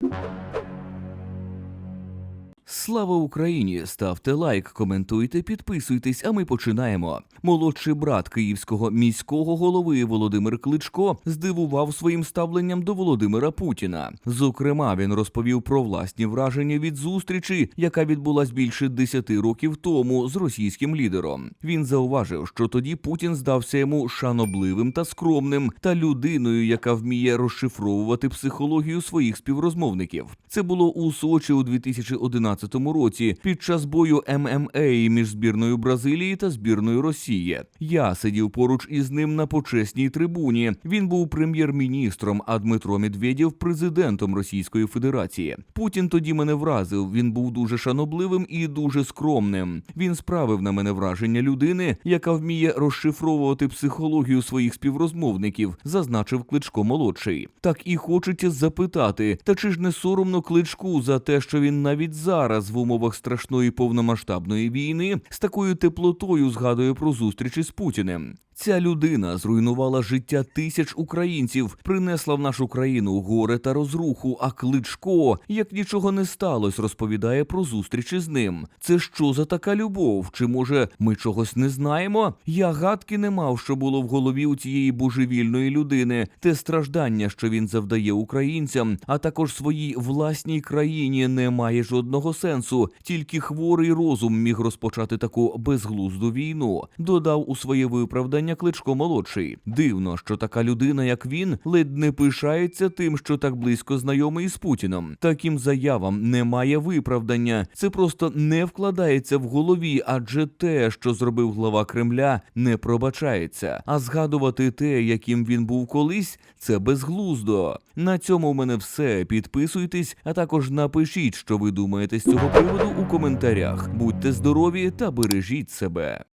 you Слава Україні! Ставте лайк, коментуйте, підписуйтесь, а ми починаємо. Молодший брат київського міського голови Володимир Кличко здивував своїм ставленням до Володимира Путіна. Зокрема, він розповів про власні враження від зустрічі, яка відбулась більше 10 років тому з російським лідером. Він зауважив, що тоді Путін здався йому шанобливим та скромним та людиною, яка вміє розшифровувати психологію своїх співрозмовників. Це було у Сочі у 2011 році під час бою ММА між збірною Бразилії та збірною Росії. Я сидів поруч із ним на почесній трибуні. Він був прем'єр-міністром, а Дмитро Медведєв президентом Російської Федерації. Путін тоді мене вразив. Він був дуже шанобливим і дуже скромним. Він справив на мене враження людини, яка вміє розшифровувати психологію своїх співрозмовників, зазначив Кличко молодший. Так і хочеться запитати, та чи ж не соромно кличку за те, що він навіть зараз в умовах страшної повномасштабної війни з такою теплотою згадує про зустрічі з Путіним. Ця людина зруйнувала життя тисяч українців, принесла в нашу країну горе та розруху. А кличко, як нічого не сталося, розповідає про зустрічі з ним. Це що за така любов? Чи може ми чогось не знаємо? Я гадки не мав, що було в голові у цієї божевільної людини, те страждання, що він завдає українцям, а також своїй власній країні, не має жодного сенсу. Тільки хворий розум міг розпочати таку безглузду війну. Додав у своє виправдання кличко молодший. Дивно, що така людина, як він, ледь не пишається тим, що так близько знайомий з Путіном. Таким заявам немає виправдання. Це просто не вкладається в голові, адже те, що зробив глава Кремля, не пробачається. А згадувати те, яким він був колись, це безглуздо. На цьому в мене все. Підписуйтесь, а також напишіть, що ви думаєте з цього приводу у коментарях. Будьте здорові та бережіть себе.